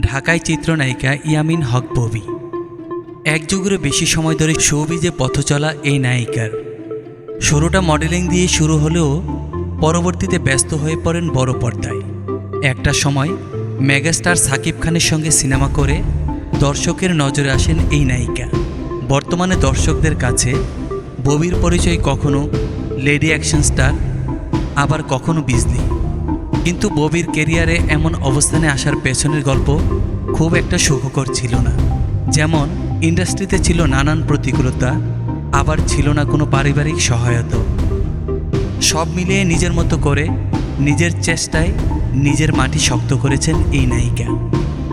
ঢাকায় চিত্রনায়িকা ইয়ামিন হক ববি। এক যুগেরও বেশি সময় ধরে শোবিজে পথ চলা এই নায়িকার। শুরুটা মডেলিং দিয়ে শুরু হলেও পরবর্তীতে ব্যস্ত হয়ে পড়েন বড় পর্দায়। একটা সময় মেগাস্টার সাকিব খানের সঙ্গে সিনেমা করে দর্শকের নজরে আসেন এই নায়িকা। বর্তমানে দর্শকদের কাছে ববির পরিচয় কখনো লেডি অ্যাকশন স্টার, আবার কখনো বিজলি। কিন্তু ববির কেরিয়ারে এমন অবস্থানে আসার পেছনের গল্প খুব একটা সুখকর ছিল না। যেমন, ইন্ডাস্ট্রিতে ছিল নানান প্রতিকূলতা, আবার ছিল না কোনো পারিবারিক সহায়তা। সব মিলিয়ে নিজের মতো করে নিজের চেষ্টায় নিজের মাটি শক্ত করেছেন এই নায়িকা।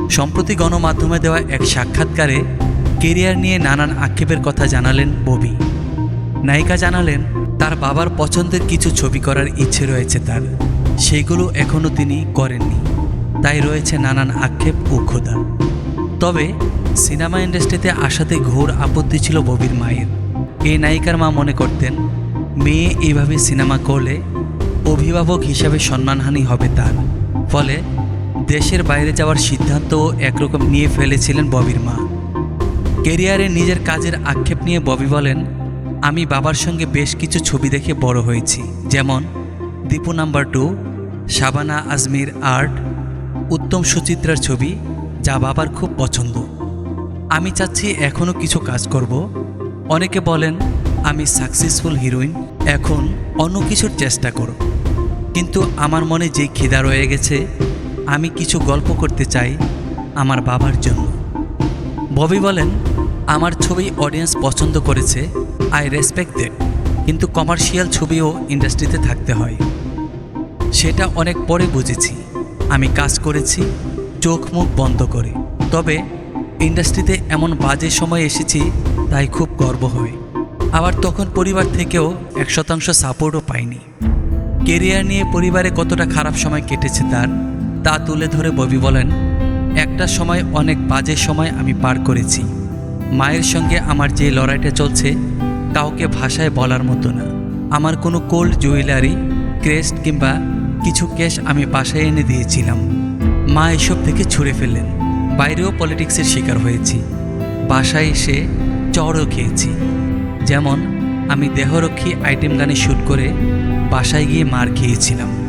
সম্প্রতি গণমাধ্যমে দেওয়া এক সাক্ষাৎকারে কেরিয়ার নিয়ে নানান আক্ষেপের কথা জানালেন ববি। নায়িকা জানালেন, তার বাবার পছন্দের কিছু ছবি করার ইচ্ছে রয়েছে তার। সেগুলো এখনও তিনি করেননি। তাই রয়েছে নানান আক্ষেপ ও ক্ষুধা। তবে সিনেমা ইন্ডাস্ট্রিতে আসাতে ঘোর আপত্তি ছিল ববির মায়ের। এই নায়িকার মা মনে করতেন, মেয়ে এইভাবে সিনেমা করলে অভিভাবক হিসাবে সম্মানহানি হবে তার। ফলে দেশের বাইরে যাওয়ার সিদ্ধান্তও একরকম নিয়ে ফেলেছিলেন ববির মা। কেরিয়ারে নিজের কাজের আক্ষেপ নিয়ে ববি বলেন, আমি বাবার সঙ্গে বেশ কিছু ছবি দেখে বড় হয়েছি, যেমন দীপু নাম্বার টু শাবানা আজমির আর্ট, উত্তম সুচিত্রার ছবি যা বাবার খুব পছন্দ। আমি চাচ্ছি এখনও কিছু কাজ করব। অনেকে বলেন, আমি সাকসেসফুল হিরোইন এখন অন্য কিছুর চেষ্টা করো কিন্তু আমার মনে যে খিদা রয়ে গেছে, আমি কিছু গল্প করতে চাই আমার বাবার জন্য। ববি বলেন, আমার ছবি অডিয়েন্স পছন্দ করেছে আই রেসপেক্ট দ্যাট কিন্তু কমার্শিয়াল ছবিও ইন্ডাস্ট্রিতে থাকতে হয়। সেটা অনেক পরে বুঝেছি। আমি কাজ করেছি, চোখ মুখ বন্ধ করে। তবে ইন্ডাস্ট্রিতে এমন বাজে সময় এসেছি, তাই খুব গর্ব হয়। আবার তখন পরিবার থেকেও এক শতাংশ সাপোর্টও পাইনি। কেরিয়ার নিয়ে পরিবারে কতটা খারাপ সময় কেটেছে তার, তা তুলে ধরে ববি বলেন, একটা সময় অনেক বাজে সময় আমি পার করেছি। মায়ের সঙ্গে আমার যে লড়াইটা চলছে, কাউকে ভাষায় বলার মতো না। আমার কোনো কোল্ড জুয়েলারি ক্রেস্ট কিংবা কিছু ক্যাশ আমি বাসায় এনে দিয়েছিলাম। মা এসব থেকে ছুঁড়ে ফেললেন। বাইরেও পলিটিক্সের শিকার হয়েছি। বাসায় এসে চড়ও খেয়েছি। যেমন আমি দেহরক্ষী আইটেম গানে শ্যুট করে বাসায় গিয়ে মার খেয়েছিলাম।